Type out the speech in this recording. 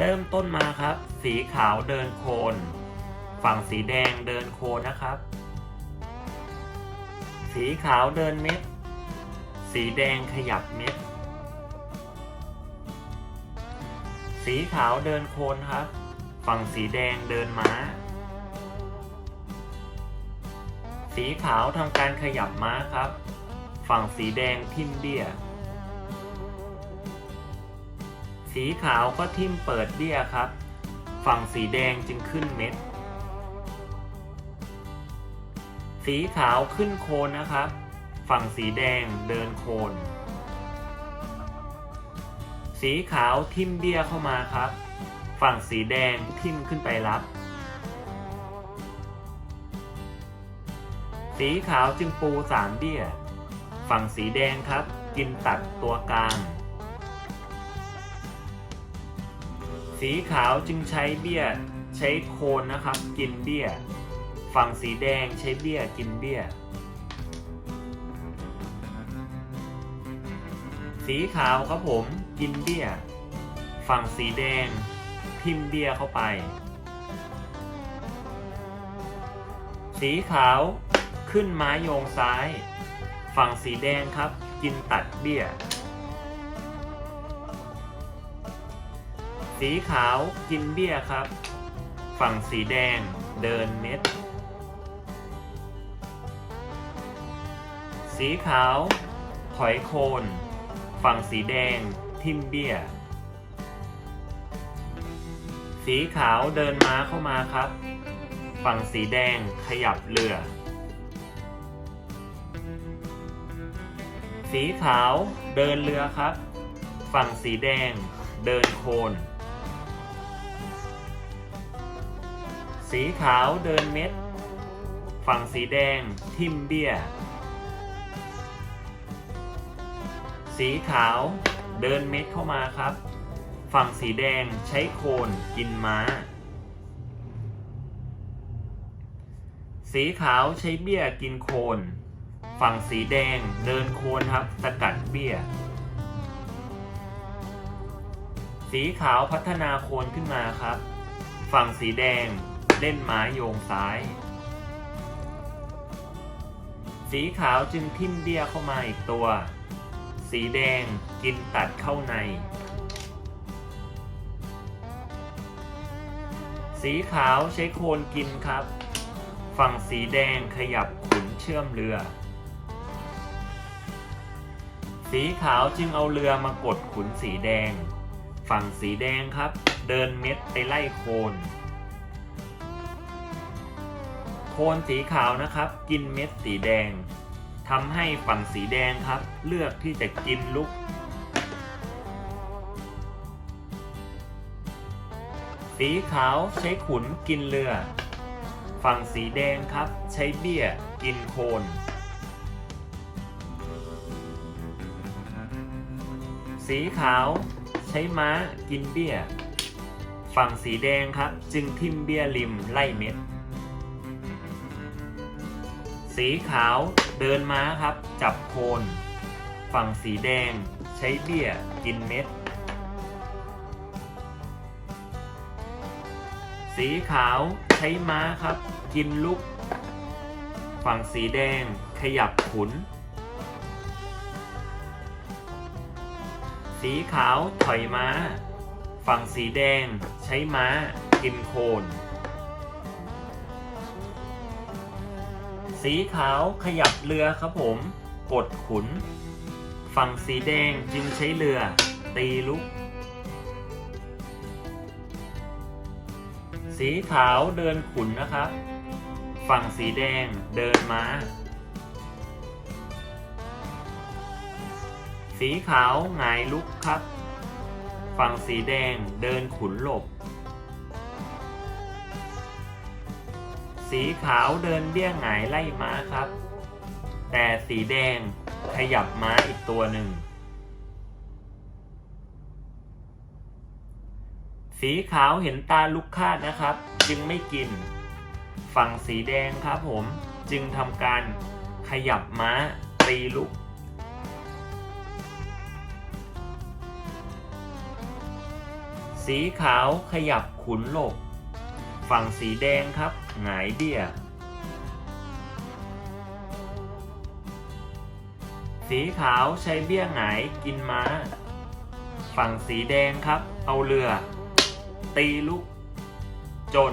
เริ่มต้นมาครับ สีขาวเดินโคน ฝั่งสีแดงเดินโคนนะครับ สีขาวเดินเม็ด สีแดงขยับเม็ด สีขาวเดินโคนครับ ฝั่งสีแดงเดินม้า สีขาวทำการขยับม้าครับ ฝั่งสีแดงทิ่มเบี้ย สีขาวก็ทิ่มเปิดเบี้ยครับ ฝั่งสีแดงจึงขึ้นเม็ด สีขาวขึ้นโคนนะครับ ฝั่งสีแดงเดินโคน สีขาวทิ่มเบี้ยเข้ามาครับ ฝั่งสีแดงทิ่มขึ้นไปรับ สีขาวจึงปูสามเบี้ย ฝั่งสีแดงครับ กินตัดตัวกลาง สีขาวจึงใช้เบี้ยใช้โคนนะครับ กินเบี้ย ฝั่งสีแดงใช้เบี้ยกินเบี้ย สีขาวครับผมกินเบี้ย ฝั่งสีแดงทิมเบี้ยเข้าไป สีขาวขึ้นไม้โยงซ้าย ฝั่งสีแดงครับ กินตัดเบี้ย สีขาวกินเบี้ยครับ ฝั่งสีแดงเดินเม็ดสีขาว ถอยโคน ฝั่งสีแดงทิมเบี้ย สีขาวเดินม้าเข้ามาครับ ฝั่งสีแดงขยับเรือ สีขาวเดินเรือครับ ฝั่งสีแดงเดินโคน สีขาวเดินเม็ด ฝั่งสีแดงทิมเบี้ย สีขาวเดินเม็ดเข้ามาครับ ฝั่งสีแดงใช้โคนกินม้า สีขาวใช้เบี้ยกินโคน ฝั่งสีแดงเดินโคนครับสกัดเบี้ย สีขาวพัฒนาโคนขึ้นมาครับ ฝั่งสีแดง เล่นไม้โยงซ้าย สีขาวจึงทิ่มเบี้ยเข้ามาอีกตัว สีแดงกินตัดเข้าใน สีขาวใช้โคนกินครับ ฝั่งสีแดงขยับขุนเชื่อมเรือ สีขาวจึงเอาเรือมากดขุนสีแดง ฝั่งสีแดงครับ เดินเม็ดไปไล่โคน คนสีขาวนะครับ กินเม็ดสีแดงทำให้ฝั่งสีแดงครับ เลือกที่จะกินลุก สีขาวใช้ขุนกินเรือ ฝั่งสีแดงครับ ใช้เบี้ยกินโคนสีขาวใช้ม้ากินเบี้ย ฝั่งสีแดงครับ จึงทิ่มเบี้ยริมไล่เม็ด สีขาวเดินม้าครับ จับโคน ฝั่งสีแดง ใช้เบี้ยกินเม็ด สีขาวใช้ม้าครับ กินลูกฝั่งสีแดงขยับขุน สีขาวถอยม้า ฝั่งสีแดงใช้ม้า กินโคน สีขาวขยับเรือครับผม กดขุน ฝั่งสีแดงจึงใช้เรือ ตีลุก สีขาวเดินขุนนะครับ ฝั่งสีแดงเดินม้า สีขาวหงายลุกครับ ฝั่งสีแดงเดินขุนหลบ สีขาวเดินเบี้ยหงายไล่ม้าครับ แต่สีแดงขยับม้าอีกตัวหนึ่ง สีขาวเห็นตาลุกคาดนะครับ จึงไม่กิน ฝั่งสีแดงครับผมจึงทำการขยับม้าตีลุกสสีขาวขยับขุนหลบ ฝั่งสีแดงครับ หงายเดี่ยสีขาวใช้เบี้ยหงายกินม้า ฝั่งสีแดงครับ เอาเรือ ตีลุก จน